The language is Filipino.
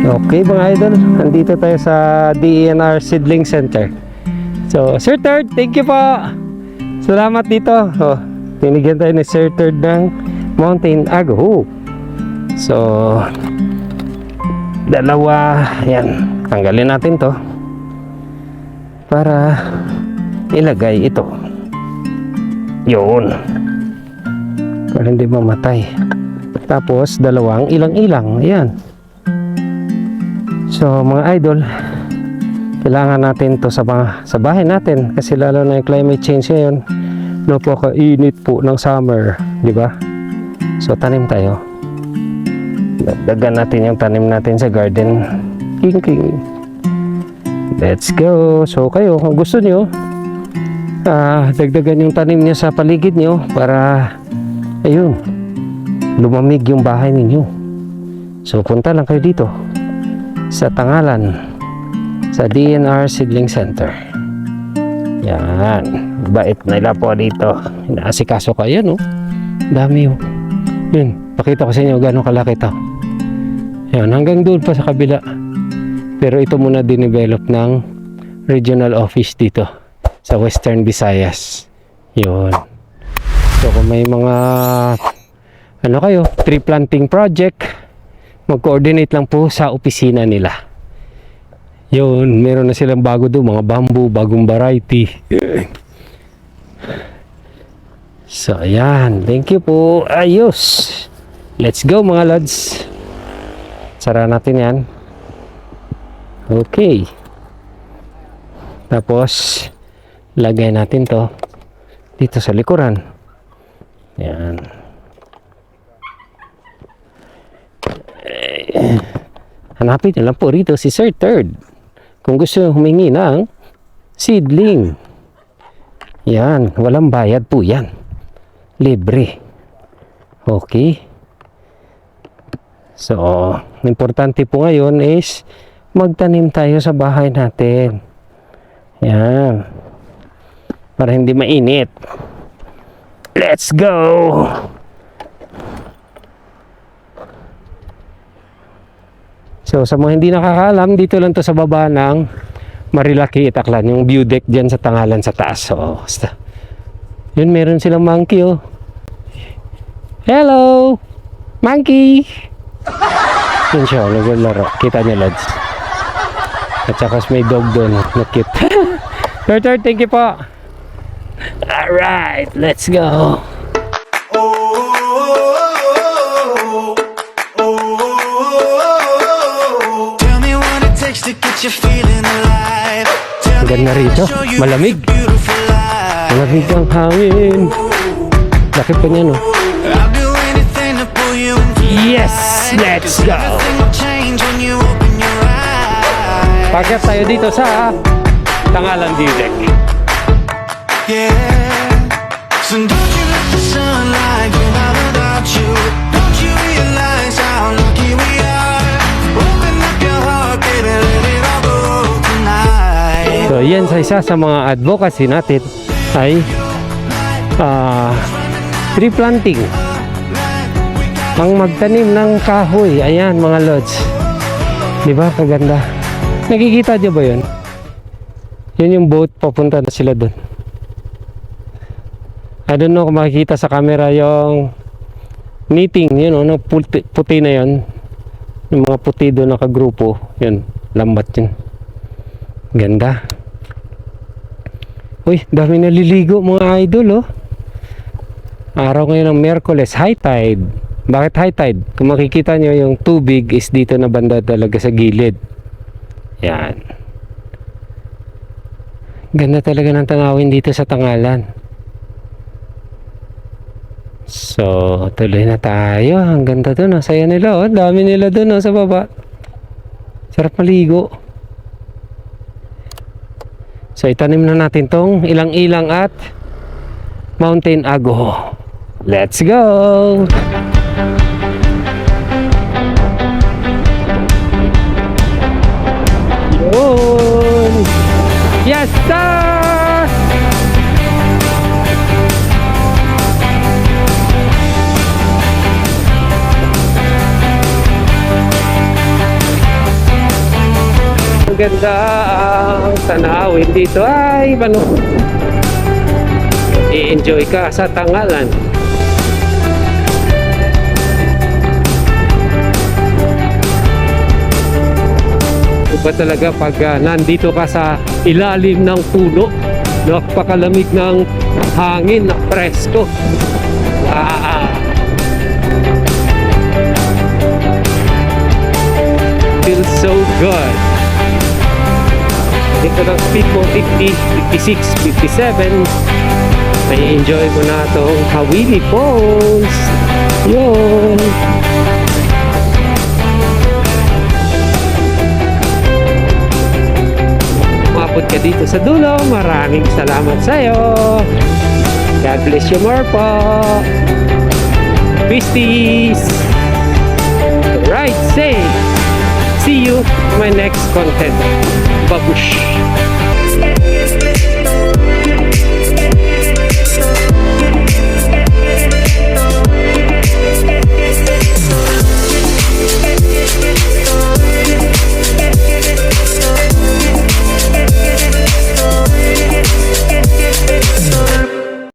Okay mga idol, nandito tayo sa DENR Seedling Center. So, Sir Third, thank you po. Salamat dito. Oh, tinigyan tayo ni Sir Third ng Mountain Ago. So, dalawa, yan. Tanggalin natin to para ilagay ito. Yun. Para hindi mamatay. Tapos, dalawang ilang-ilang. Ayan. So, mga idol, kailangan natin to sa, mga, sa bahay natin kasi lalo na yung climate change ngayon napakainit po ng summer di ba? So tanim tayo. Dagdagan natin yung tanim natin sa garden. King king. Let's go. So kayo kung gusto nyo ah, dagdagan yung tanim nyo sa paligid nyo para ayun lumamig yung bahay ninyo. So punta lang kayo dito sa Tangalan sa DNR Seedling Center. Yan. Bait nila po dito. Inaasikaso ko. Yan oh. Dami oh. Yun. Pakita ko sa inyo gano'ng kalaki ito. Yan. Hanggang doon pa sa kabila. Pero ito muna dinevelop ng regional office dito sa Western Visayas. Yun. So kung may mga ano kayo, tree planting project, mag-coordinate lang po sa opisina nila. Yun, meron na silang bago doon, mga bamboo, bagong variety. So, ayan. Thank you po. Ayos. Let's go mga lads. Sara natin yan. Okay. Tapos, lagay natin to dito sa likuran. Yan. Hanapin nyo lang po rito si Sir Third kung gusto humingi ng seedling. Yan, walang bayad po yan. Libre. Okay. So, importante po ngayon is magtanim tayo sa bahay natin. Yan. Para hindi mainit. Let's go! So sa mga hindi nakakaalam, dito lang to sa baba ng Marilaki Itaklan, yung view deck dyan sa tangalan sa taas. So, basta. Yun, meron silang monkey oh. Hello! Monkey! Yun siya, oh, naglalaro. Kita niya, lads. At saka may dog doon, na cute. Third, third, thank you po. Alright, let's go. Ganda rito. Malamig. Malamig ang hangin. Lakit pa niya, no? Yes, let's go. Pakyat tayo dito sa Tangalan Deck. Yeah. So don't you let the sunlight go out without you. Yan sa isa sa mga advocacy natin ay ah tree planting. Ang magtanim ng kahoy. Ayan, mga lods. Di ba? Kaganda. Nakikita niyo ba yun? Yun yung boat. Papunta na sila doon. I don't know kung makikita sa camera yung knitting. Yun, oh, no, puti, puti na yun. Yung mga puti doon nakagrupo. Yun, lambat yun. Ganda. Uy, dami naliligo mga idol oh. Araw ngayon ng Merkules, high tide. Bakit high tide? Kung makikita nyo yung tubig is dito na banda talaga sa gilid. Yan. Ganda talaga ng tanawin dito sa Tangalan. So, tuloy na tayo. Ang ganda doon. Ang saya nila. Oh. Dami nila doon oh, sa baba. Sarap maligo. So itanim na natin tong ilang-ilang at Mountain Ago. Let's go! Maganda ang tanawin dito. Ay ano i-enjoy ka sa tangalan. Iba talaga pag ah, nandito ka sa ilalim ng puno? Napakalamig ng hangin na presko. Ah, feels so good dito ng speed mo 50, 56, 57 may enjoy mo na itong Hawili Falls. Yun. Umabot ka dito sa dulo. Maraming salamat sa'yo. God bless you more po. Twisties Right safe See you on my next content Bagush.